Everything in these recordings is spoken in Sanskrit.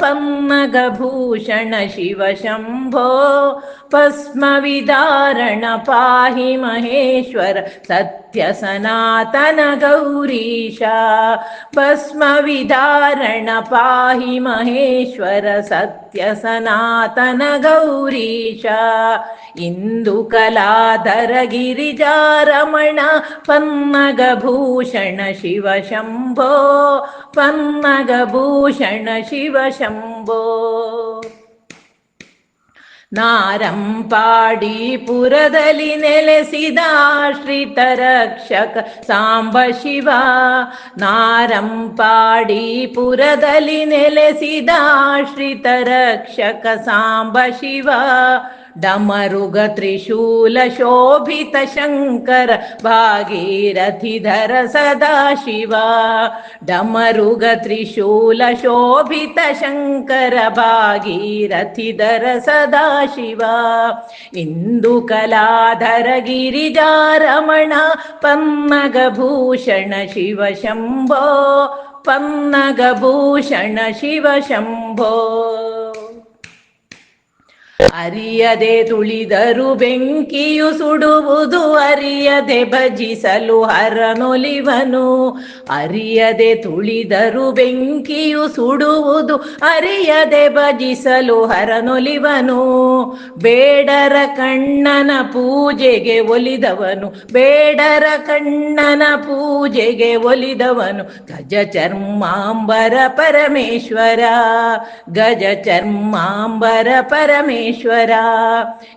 पम्मगभूषण शिव शम्भो भस्मविदारण पाहि महेश्वर सत्यसनातन गौरीशा भस्मविदारण पाहि महेश्वर सत्यसनातन गौरीशा इन्दुकलाधर गिरिजारमण पन्मगभूषण शिव शम्भो ಶಂಭೋ ಪನ್ನಗಭೂಷಣ ಶಿವ ಶಂಭೋ. ನಾರಂಪಾಡಿ ಪುರದಲ್ಲಿ ನೆಲೆಸಿದ ಶ್ರೀತ ರಕ್ಷಕ ಸಾಂಬ ಶಿವ. ನಾರಂಪಾಡಿ ಪುರದಲ್ಲಿ ನೆಲೆಸಿದ ಶ್ರೀತ ರಕ್ಷಕ ಸಾಂಬ ಶಿವ. डमरुगत्रिशूलशोभितशङ्कर भागीरथिधर सदा शिवा डमरुग भागीरथिधर सदा शिवा इन्दुकलाधर गिरिजारमण पन्नगभूषण शिव शम्भो। पन्नगभूषण शिव शम्भो। ಅರಿಯದೆ ತುಳಿದರು ಬೆಂಕಿಯು ಸುಡುವುದು, ಅರಿಯದೆ ಭಜಿಸಲು ಹರನೊಲಿವನು ಅರಿಯದೆ ತುಳಿದರು ಬೆಂಕಿಯು ಸುಡುವುದು, ಅರಿಯದೆ ಭಜಿಸಲು ಹರನೊಲಿವನು ಬೇಡರ ಕಣ್ಣನ ಪೂಜೆಗೆ ಒಲಿದವನು, ಬೇಡರ ಕಣ್ಣನ ಪೂಜೆಗೆ ಒಲಿದವನು. ಗಜ ಚರ್ಮಾಂಬರ ಪರಮೇಶ್ವರ, ಗಜ ಚರ್ಮಾಂಬರ ಪರಮೇಶ್ವರ.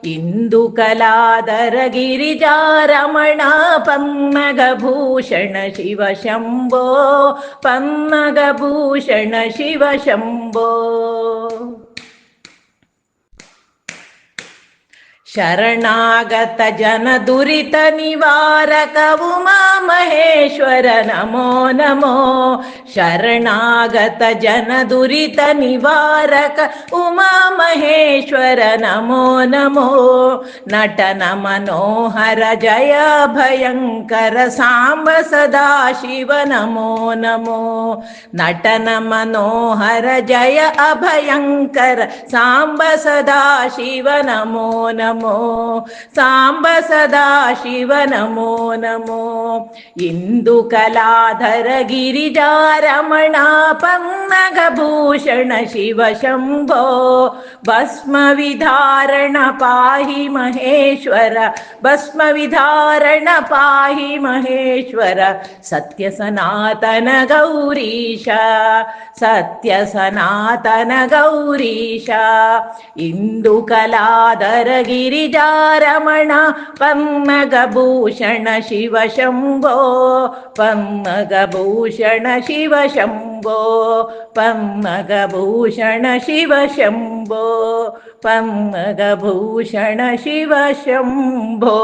ಇಂದು ಕಲಾದರ ಗಿರಿಜಾರಮಣ ಪನ್ನಗಭೂಷಣ ಶಿವ ಶಂಭೋ ಪನ್ನಗಭೂಷಣ ಶಿವ ಶಂಭೋ. शरणागत जन उमा महेश्वर नमो नमो। शरणागतजनदुरितनिवारक उमा महेश्वर नमो नमो। नटन मनोहर जय भयङ्कर साम्ब सदाशिव नमो नमो। नटन मनोहर जय अभयङ्कर साम्ब सदाशिव नमो नमो। नमो साम्ब सदाशिव नमो नमो इन्दुकलाधर कलाधर शिव शम्भो भस्मविधारण पाहि महेश्वर भस्मविधारण पाहि महेश्वर सत्यसनातन गौरीश सत्यसनातन गौरीश इन्दुकलाधर गिरि ഗിരിജാരമണ പമ്മഗഭൂഷണ ശിവശംഭോ പമ്മഗഭൂഷണ ശിവശംഭോ പമ്മഗഭൂഷണ ശിവശംഭോ പമ്മഗഭൂഷണ ശിവശംഭോ